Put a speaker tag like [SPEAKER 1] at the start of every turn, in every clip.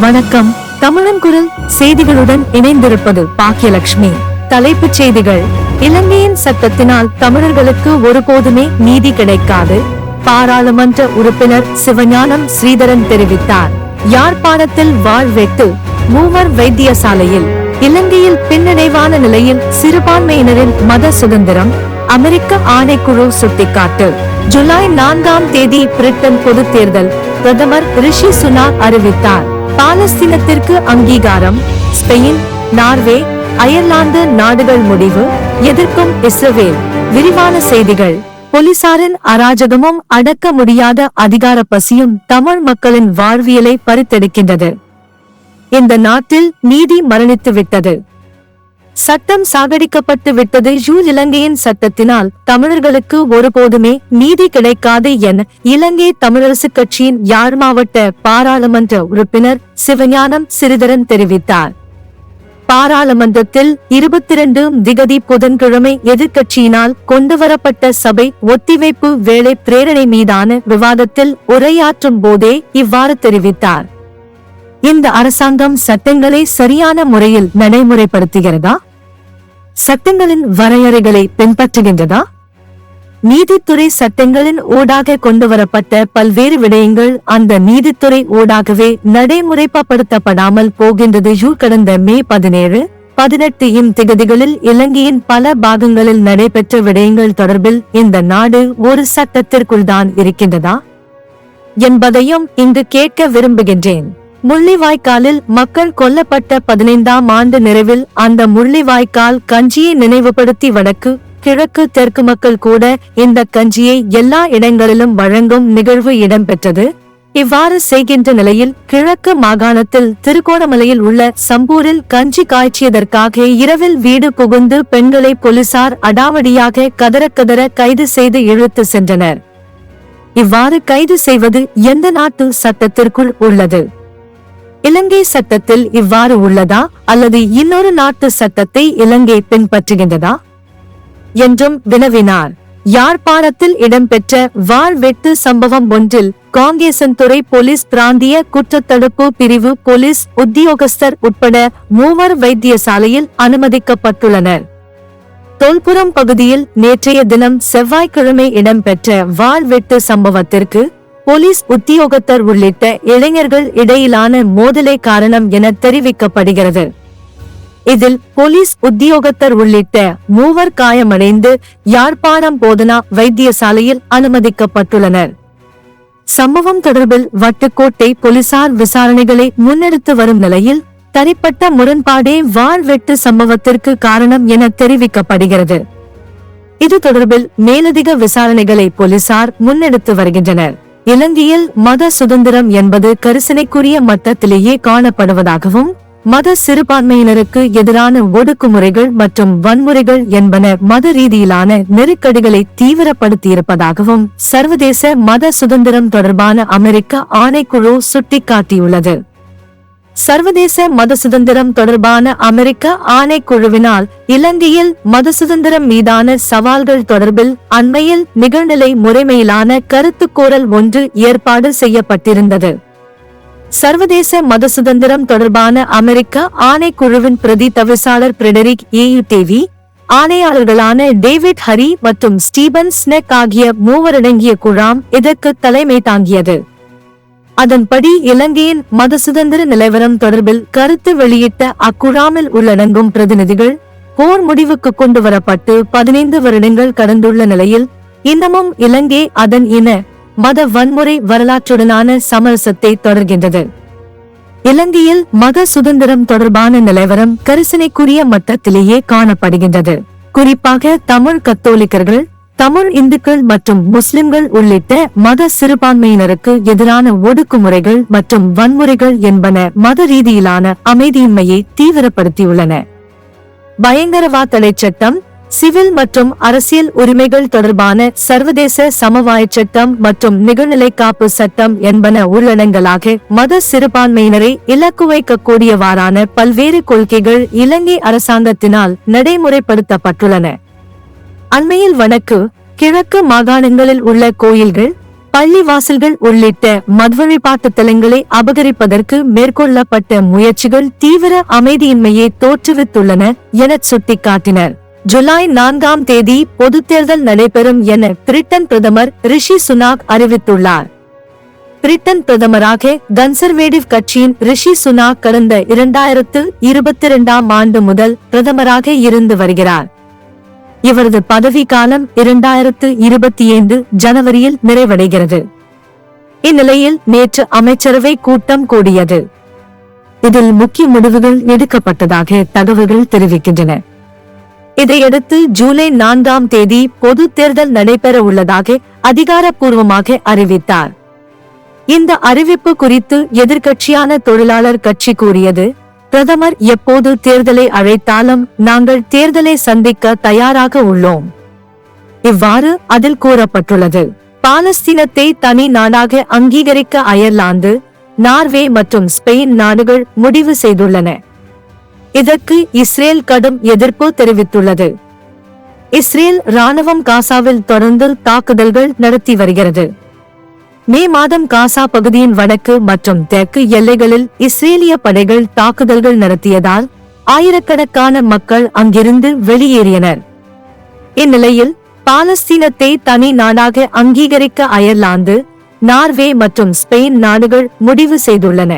[SPEAKER 1] வணக்கம். தமிழன் குரல் செய்திகளுடன் இணைந்திருப்பது பாக்கியலட்சுமி தலைப்புச் செய்திகள். இலங்கையின் சட்டத்தினால் தமிழர்களுக்கு ஒருபோதுமே நீதி கிடைக்காது. பாராளுமன்ற உறுப்பினர் சிவஞானம் ஸ்ரீதரன் தெரிவித்தார். யாழ்ப்பாணத்தில் வாழ்வெட்டு மூவர் வைத்தியசாலையில் இலங்கையில் பின்னடைவான நிலையில் சிறுபான்மையினரின் மத சுதந்திரம் அமெரிக்க ஆணைக்குழு சுட்டிக்காட்டு. ஜூலை நான்காம் தேதி பிரிட்டன் பொது தேர்தல் பிரதமர் ரிஷி சுனாக் அறிவித்தார். பாலஸ்தீனத்திற்கு அங்கீகாரம் ஸ்பெயின் நார்வே அயர்லாந்து நாடுகள் முடிவு எதிர்க்கும் இஸ்ரவேல். விரிவான செய்திகள். போலீசாரின் அராஜகமும் அடக்க முடியாத அதிகார பசியும் தமிழ் மக்களின் வாழ்வியலை பறித்தெடுக்கின்றது. இந்த நாட்டில் நீதி மரணித்து விட்டது சட்டம் சாகடிக்கப்பட்டு விட்டது யூ இலங்கையின் சட்டத்தினால். தமிழர்களுக்கு ஒருபோதுமே நீதி கிடைக்காது என இலங்கை தமிழரசு கட்சியின் யாழ் மாவட்ட பாராளுமன்ற உறுப்பினர் சிவஞானம் சிறிதரன் தெரிவித்தார். பாராளுமன்றத்தில் இருபத்தி இரண்டு திகதி புதன்கிழமை எதிர்க்கட்சியினால் கொண்டுவரப்பட்ட சபை ஒத்திவைப்பு வேலை பிரேரணை மீதான விவாதத்தில் உரையாற்றும் போதே இவ்வாறு தெரிவித்தார். இந்த அரசாங்கம் சட்டங்களை சரியான முறையில் நடைமுறைப்படுத்துகிறதா? சட்டங்களின் வரையறைகளை பின்பற்றுகின்றதா? நீதித்துறை சட்டங்களின் ஊடாக கொண்டுவரப்பட்ட பல்வேறு விடயங்கள் அந்த நீதித்துறை ஊடாகவே நடைமுறைப்படுத்தப்படாமல் போகின்றது. யூ கடந்த மே பதினேழு பதினெட்டு இம் திகதிகளில் இலங்கையின் பல பாகங்களில் நடைபெற்ற விடயங்கள் தொடர்பில் இந்த நாடு ஒரு சட்டத்திற்குள் தான் இருக்கின்றதா? என்பதையும் இங்கு கேட்க விரும்புகின்றேன். முள்ளிவாய்க்காலில் மக்கள் கொல்லப்பட்ட பதினைந்தாம் ஆண்டு நிறைவில் அந்த முள்ளிவாய்க்கால் கஞ்சியை நினைவுபடுத்தி வடக்கு கிழக்கு தெற்கு மக்கள் கூட இந்த கஞ்சியை எல்லா இடங்களிலும் வழங்கும் நிகழ்வு இடம்பெற்றது. இவ்வாறு செய்கின்ற நிலையில் கிழக்கு மாகாணத்தில் திருகோணமலையில் உள்ள சம்பூரில் கஞ்சி காய்ச்சியதற்காக இரவில் வீடு புகுந்து பெண்களை போலீசார் அடாவடியாக கதற கதற கைது செய்து இழுத்து சென்றனர். இவ்வாறு கைது செய்வது எந்த நாட்டு சட்டத்திற்குள் உள்ளது? இலங்கை சட்டத்தில் இவ்வாறு உள்ளதா? அல்லது இன்னொரு நாட்டு சட்டத்தை இலங்கை பின்பற்றுகின்றதா? என்றும் வினவினார். யாழ்ப்பாணத்தில் இடம்பெற்ற வாழ்வெட்டு சம்பவம் ஒன்றில் காங்கேசன்துறை போலீஸ் பிராந்திய குற்றத்தடுப்பு பிரிவு போலீஸ் உத்தியோகஸ்தர் உட்பட மூவர் வைத்தியசாலையில் அனுமதிக்கப்பட்டுள்ளனர். தொல்புரம் பகுதியில் நேற்றைய தினம் செவ்வாய்க்கிழமை இடம்பெற்ற வாழ்வெட்டு சம்பவத்திற்கு போலீஸ் உத்தியோகத்தர் உள்ளிட்ட இளைஞர்கள் இடையிலான மோதலே காரணம் என தெரிவிக்கப்படுகிறது. இதில் போலீஸ் உத்தியோகத்தர் உள்ளிட்ட மூவர் காயமடைந்து யாழ்ப்பாணம் போதனா வைத்தியசாலையில் அனுமதிக்கப்பட்டுள்ளனர். சம்பவம் தொடர்பில் வட்டுக்கோட்டை போலீசார் விசாரணைகளை முன்னெடுத்து வரும் நிலையில் தனிப்பட்ட முரண்பாடே வாழ்வெட்டு சம்பவத்திற்கு காரணம் என தெரிவிக்கப்படுகிறது. இது தொடர்பில் மேலதிக விசாரணைகளை போலீசார் முன்னெடுத்து வருகின்றனர். இலங்கையில் மத சுதந்திரம் என்பது கரிசனைக்குரிய மட்டத்திலேயே காணப்படுவதாகவும் மத சிறுபான்மையினருக்கு எதிரான ஒடுக்குமுறைகள் மற்றும் வன்முறைகள் என்பன மத ரீதியிலான நெருக்கடிகளை தீவிரப்படுத்தியிருப்பதாகவும் சர்வதேச மத சுதந்திரம் தொடர்பான அமெரிக்க ஆணைக்குழு சுட்டிக்காட்டியுள்ளது. சர்வதேச மத சுதந்திரம் தொடர்பான அமெரிக்க ஆணைக்குழுவினால் இலங்கையில் மத சுதந்திரம் மீதான சவால்கள் தொடர்பில் அண்மையில் நிகழ்நிலை முறைமையிலான கருத்துக்கோரல் ஒன்று ஏற்பாடு செய்யப்பட்டிருந்தது. சர்வதேச மத சுதந்திரம் தொடர்பான அமெரிக்க ஆணைக்குழுவின் பிரதி தவிசாளர் பிரெடரிக் ஏயுடேவி ஆணையாளர்களான டேவிட் ஹரி மற்றும் ஸ்டீபன் ஸ்னெக் ஆகிய மூவரடங்கிய குழாம் இதற்கு தலைமை தாங்கியது. அதன்படி இலங்கையின் மத சுதந்திர நிலவரம் தொடர்பில் கருத்து வெளியிட்ட அக்குழாமில் உள்ளடங்கும் பிரதிநிதிகள் போர் முடிவுக்கு கொண்டு வரப்பட்டு பதினைந்து வருடங்கள் கடந்துள்ள நிலையில் இன்னமும் இலங்கை அதன் இன மத வன்முறை வரலாற்றுடனான சமரசத்தை தொடர்கின்றது. இலங்கையில் மத சுதந்திரம் தொடர்பான நிலவரம் கரிசனைக்குரிய மட்டத்திலேயே காணப்படுகின்றது. குறிப்பாக தமிழ் கத்தோலிக்கர்கள் தமிழ் இந்துக்கள் மற்றும் முஸ்லிம்கள் உள்ளிட்ட மத சிறுபான்மையினருக்கு எதிரான ஒடுக்குமுறைகள் மற்றும் வன்முறைகள் என்பன மத ரீதியிலான அமைதியின்மையை தீவிரப்படுத்தியுள்ளன. பயங்கரவாத தடை சட்டம் சிவில் மற்றும் அரசியல் உரிமைகள் தொடர்பான சர்வதேச சமவாய சட்டம் மற்றும் நிகழ்நிலை காப்பு சட்டம் என்பன உள்ளடங்கலாக மத சிறுபான்மையினரை இலக்கு வைக்கக்கூடியவாறான பல்வேறு கொள்கைகள் இலங்கை அரசாங்கத்தினால் நடைமுறைப்படுத்தப்பட்டுள்ளன. அண்மையில் வடக்கு கிழக்கு மாகாணங்களில் உள்ள கோயில்கள் பள்ளிவாசல்கள் உள்ளிட்ட மத்வழிபாட்டு தலங்களை அபகரிப்பதற்கு மேற்கொள்ளப்பட்ட முயற்சிகள் தீவிர அமைதியின்மையை தோற்றுவித்துள்ளன என சுட்டிக்காட்டினர். ஜூலை நான்காம் தேதி பொதுத் தேர்தல் நடைபெறும் என பிரிட்டன் பிரதமர் ரிஷி சுனாக் அறிவித்துள்ளார். பிரிட்டன் பிரதமராக கன்சர்வேட்டிவ் கட்சியின் ரிஷி சுனாக் கடந்த இரண்டாயிரத்து இருபத்தி இரண்டாம் ஆண்டு முதல் பிரதமராக இருந்து வருகிறார். இவரது பதவிக்காலம் இரண்டாயிரத்து இருபத்தி ஐந்து ஜனவரியில் நிறைவடைகிறது. இந்நிலையில் நேற்று அமைச்சரவை கூட்டம் கூடியது. இதில் முக்கிய முடிவுகள் எடுக்கப்பட்டதாக தகவல்கள் தெரிவிக்கின்றன. இதையடுத்து ஜூலை நான்காம் தேதி பொது தேர்தல் நடைபெற உள்ளதாக அதிகாரப்பூர்வமாக அறிவித்தார். இந்த அறிவிப்பு குறித்து எதிர்கட்சியான தொழிலாளர் கட்சி கூறியது பிரதமர் எப்போது தேர்தலை அழைத்தாலும் நாங்கள் தேர்தலை சந்திக்க தயாராக உள்ளோம். இவ்வாறு அதில் கூறப்பட்டுள்ளது. பாலஸ்தீனத்தை தனி நாடாக அங்கீகரிக்க அயர்லாந்து நார்வே மற்றும் ஸ்பெயின் நாடுகள் முடிவு செய்துள்ளன. இதற்கு இஸ்ரேல் கடும் எதிர்ப்பு தெரிவித்துள்ளது. இஸ்ரேல் ராணுவம் காசாவில் தொடர்ந்து தாக்குதல்கள் நடத்தி வருகிறது. மே மாதம் காசா பகுதியின் வடக்கு மற்றும் தெற்கு எல்லைகளில் இஸ்ரேலிய படைகள் தாக்குதல்கள் நடத்தியதால் ஆயிரக்கணக்கான மக்கள் அங்கிருந்து வெளியேறினர். இந்நிலையில் பாலஸ்தீனத்தை தனி நாடாக அங்கீகரிக்க அயர்லாந்து நார்வே மற்றும் ஸ்பெயின் நாடுகள் முடிவு செய்துள்ளன.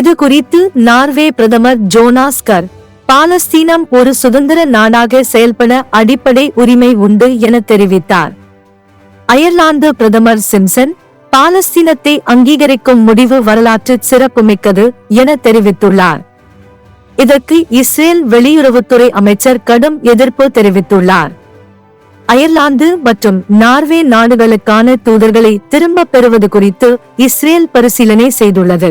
[SPEAKER 1] இது குறித்து நார்வே பிரதமர் ஜோனாஸ்கர் பாலஸ்தீனம் ஒரு சுதந்திர நாடாக செயல்பட அடிப்படை உரிமை உண்டு என தெரிவித்தார். அயர்லாந்து பிரதமர் சிம்சன் பாலஸ்தீனத்தை அங்கீகரிக்கும் முடிவு வரலாற்று சிறப்புமிக்கது என தெரிவித்துள்ளார். இதற்கு இஸ்ரேல் வெளியுறவுத்துறை அமைச்சர் கடும் எதிர்ப்பு தெரிவித்துள்ளார். அயர்லாந்து மற்றும் நார்வே நாடுகளுக்கான தூதர்களை திரும்பப் பெறுவது குறித்து இஸ்ரேல் பரிசீலனை செய்துள்ளது.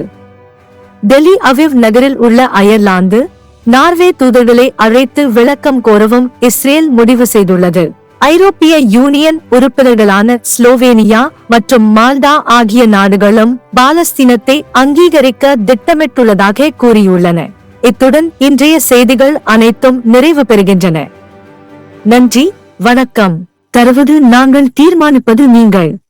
[SPEAKER 1] டெல்லி அவிவ் நகரில் உள்ள அயர்லாந்து நார்வே தூதர்களை அழைத்து விளக்கம் கோரவும் இஸ்ரேல் முடிவு செய்துள்ளது. ஐரோப்பிய யூனியன் உறுப்பினர்களான ஸ்லோவேனியா மற்றும் மால்டா ஆகிய நாடுகளும் பாலஸ்தீனத்தை அங்கீகரிக்க திட்டமிட்டுள்ளதாக கூறியுள்ளன. இத்துடன் இன்றைய செய்திகள் அனைத்தும் நிறைவு பெறுகின்றன. நன்றி வணக்கம். தருவது நாங்கள் தீர்மானிப்பது நீங்கள்.